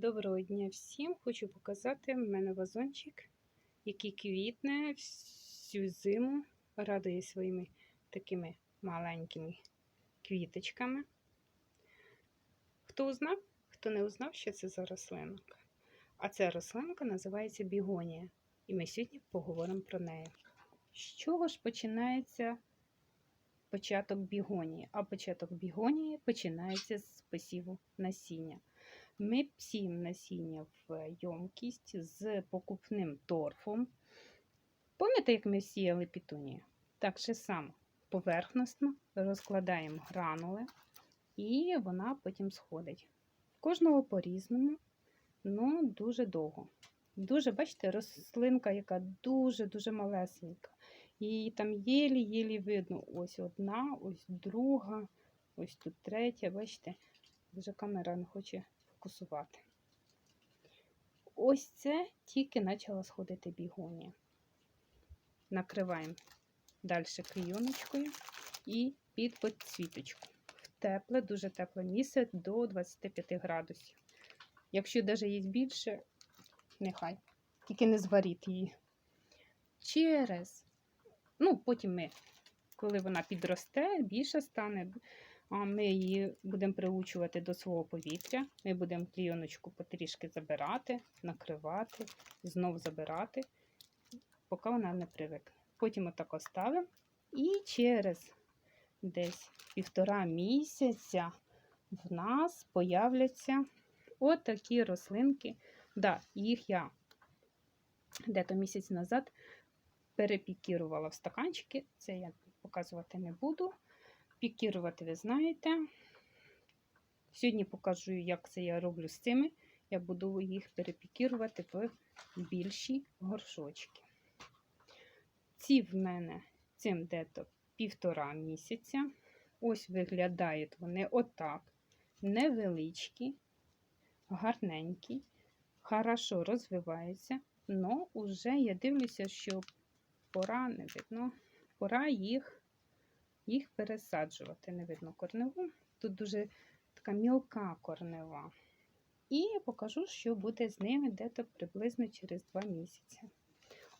Доброго дня всім! Хочу показати в мене вазончик, який квітне всю зиму, радує своїми такими маленькими квіточками. Хто узнав, хто не узнав, що це за рослинка? А ця рослинка називається бігонія. І ми сьогодні поговоримо про неї. З чого ж починається початок бігонії? А початок бігонії починається з посіву насіння. Ми псіємо насіння в ємкість з покупним торфом. Пам'ятаєте, як ми сіяли пітунію? Так же само поверхностно розкладаємо гранули, і вона потім сходить. Кожного по-різному, але дуже довго. Дуже, бачите, рослинка, яка дуже-дуже малесенька. Її там єлі-єлі видно. Ось одна, ось друга, ось тут третя, бачите, вже камера не хоче фокусувати. Ось це тільки почала сходити бігонія. Накриваємо далі клійоночкою і під підсвіточку. В тепле, дуже тепле місце до 25 градусів. Якщо навіть є більше, нехай. Тільки не зваріть її. Через, ну, потім ми, коли вона підросте, більше стане, ми її будемо приучувати до свого повітря. Ми будемо клійоночку потрішки забирати, накривати, знов забирати, поки вона не привикне. Потім отак оставимо. І через десь півтора місяця в нас появляться отакі рослинки. Да, їх я дето місяць назад перепікірувала в стаканчики. Це я показувати не буду. Пікірувати, ви знаєте. Сьогодні покажу, як це я роблю з цими. Я буду їх перепікірувати в більші горшочки. Ці в мене цим дето півтора місяця. Ось виглядають вони отак. Невеличкі, гарненькі, хорошо розвиваються, але вже я дивлюся, що пора не видно, пора їх їх пересаджувати. Не видно корневу. Тут дуже така мілка корнева. І покажу, що буде з ними дето приблизно через 2 місяці.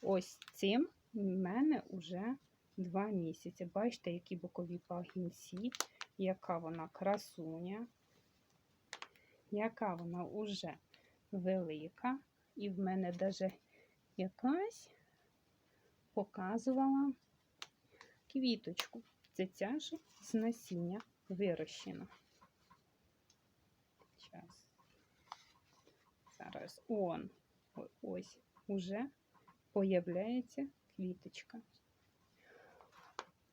Ось цим в мене вже 2 місяці. Бачите, які бокові пагінці, яка вона красуня, яка вона вже велика. І в мене навіть якась показувала квіточку. Це ця ж з насіння вирощена. Зараз. Зараз он ось уже появляється квіточка.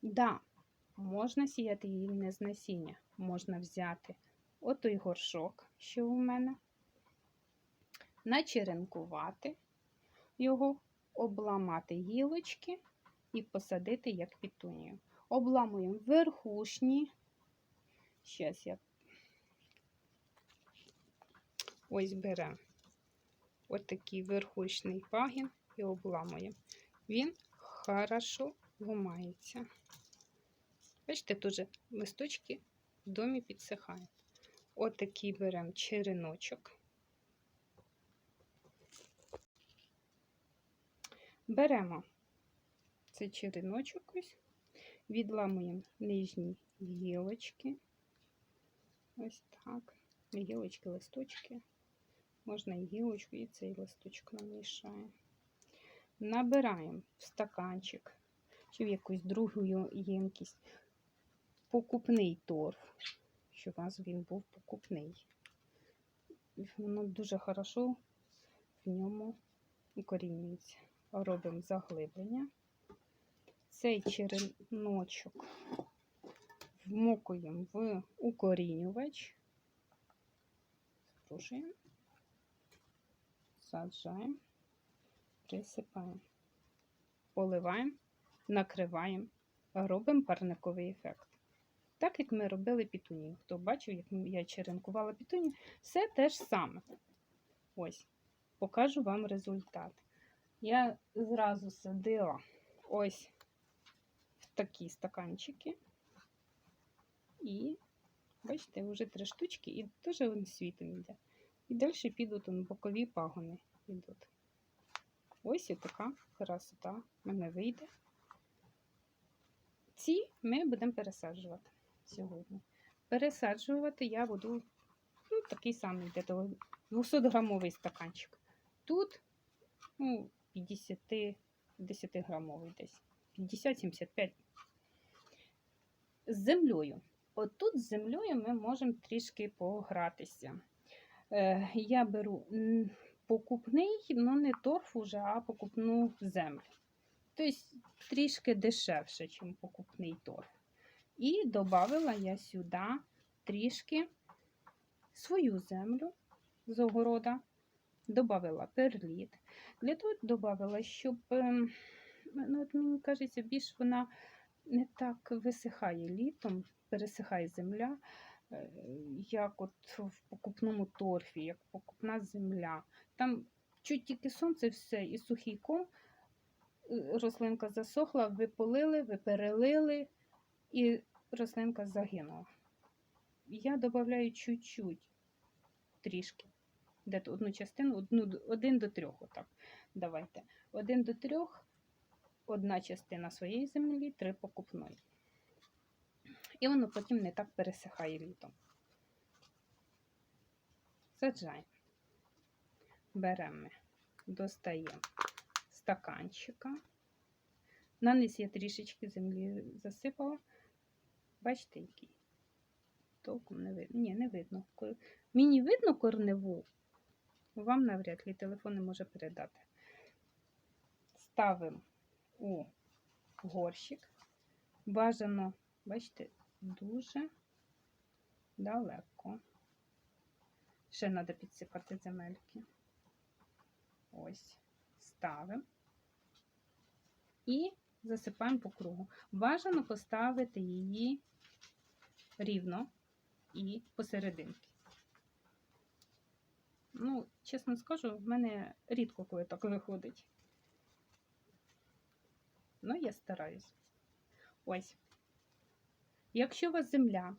Да, можна сіяти її не з насіння. Можна взяти отой горшок, що у мене, начеренкувати його, обламати гілочки і посадити як пітунію. Обламуємо верхушні. Зараз я ось беремо отакий верхушний пагін і обламуємо. Він хорошо ломається. Бачите, тут же листочки в домі підсихають. Отакий беремо череночок. Беремо цей череночок ось, відламуємо нижні гілочки. Ось так. Гілочки, листочки. Можна і гілочку, і цей листочок намішаємо. Набираємо в стаканчик чи в якусь другу ємкість покупний торф, щоб у вас він був покупний. Воно дуже хорошо в ньому укорінюється. Робимо заглиблення. Цей череночок вмокуємо в укорінювач, струшуємо, саджаємо, присипаємо, поливаємо, накриваємо, робимо парниковий ефект. Так як ми робили пітунію. Хто бачив, як я черенкувала пітунію, все те ж саме. Ось, покажу вам результат. Я зразу садила ось такі стаканчики. І, бачите, вже три штучки, і дуже він світом йде. І далі підуть он, бокові пагони. Йдуть. Ось і така красота в мене вийде. Ці ми будемо пересаджувати сьогодні. Пересаджувати я буду ну, такий самий, де 200-грамовий стаканчик. Тут ну, 50 10-грамовий десь. 50-75. З землею. Отут з землею ми можемо трішки погратися. Е, я беру покупний, ну не торф уже, а покупну землю. Тобто трішки дешевше, ніж покупний торф. І додала я сюди трішки свою землю з огорода, додала перліт. Для того додала, щоб, ем, ну, от мені кажеться, більш вона не так висихає літом, пересихає земля, е, як от в покупному торфі, як покупна земля. Там чуть тільки сонце, все, і сухий ком, е, рослинка засохла, ви полили, ви перелили, і рослинка загинула. Я додаю чуть-чуть, трішки, де одну частину, одну, один до трьох. Отак. Давайте. Один до трьох, одна частина своєї землі, три покупної. І воно потім не так пересихає літом. Саджаємо. Беремо, достаємо стаканчика. На низ я трішечки землі засипала. Бачите, який? Толком не видно. Ні, не видно. Мені видно корневу, вам навряд ли телефон не може передати. Ставимо у горщик. Бажано, бачите, дуже далеко. Ще треба підсипати земельки. Ось, ставимо і засипаємо по кругу. Бажано поставити її рівно і посерединки. Ну, чесно скажу, в мене рідко коли так виходить. Ну, я стараюсь. Ось. Якщо у вас земля,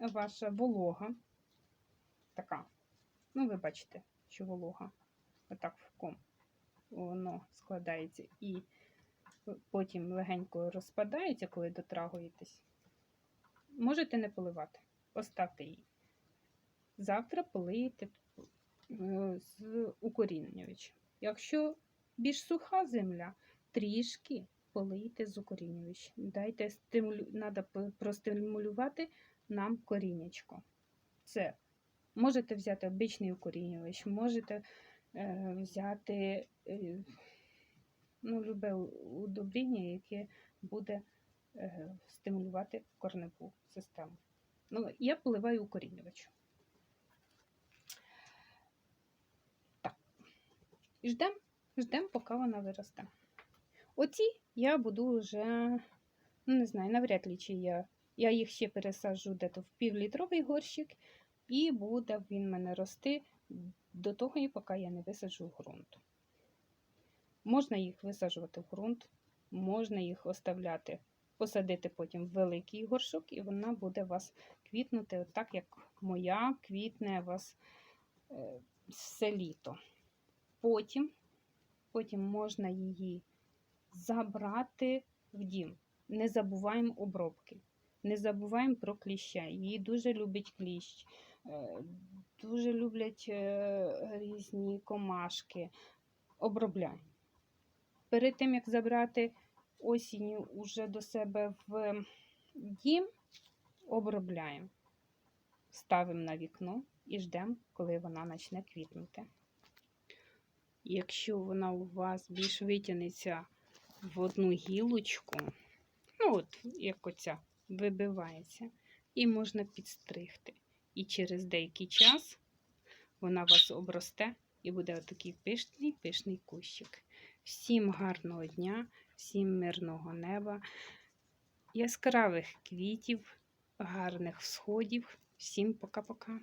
ваша волога, така, ну, ви бачите, що волога, отак в ком воно складається і потім легенько розпадається, коли дотрагуєтесь, можете не поливати. Оставте її. Завтра полиєте е, з укорінювачем. Якщо більш суха земля, трішки полийте з укорінювачем. Дайте стимулю... Надо простимулювати нам корінечко. Це можете взяти обичний укорінювач, можете е, взяти е, ну, любе удобріння, яке буде е, стимулювати корневу систему. Ну, я поливаю укорінювачем. Так. Ждемо, ждем, поки вона виросте. Оці я буду вже, ну не знаю, навряд ли чи я. Я їх ще пересаджу десь в півлітровий горщик, і буде він мене рости до того, поки я не висаджу в ґрунт. Можна їх висаджувати в ґрунт, можна їх оставляти, посадити потім в великий горшок, і вона буде вас квітнути, так як моя квітне вас е, все літо. Потім, потім можна її забрати в дім. Не забуваємо обробки. Не забуваємо про кліща. Її дуже любить кліщ, е, дуже люблять е, різні комашки. Обробляємо. Перед тим, як забрати осінню уже до себе в дім, обробляємо. Ставимо на вікно і ждемо, коли вона почне квітнути. Якщо вона у вас більш витягнеться в одну гілочку, ну от як оця, вибивається, і можна підстригти. І через деякий час вона вас обросте і буде отакий пишний пишний кущик. Всім гарного дня, всім мирного неба, яскравих квітів, гарних всходів. Всім пока-пока.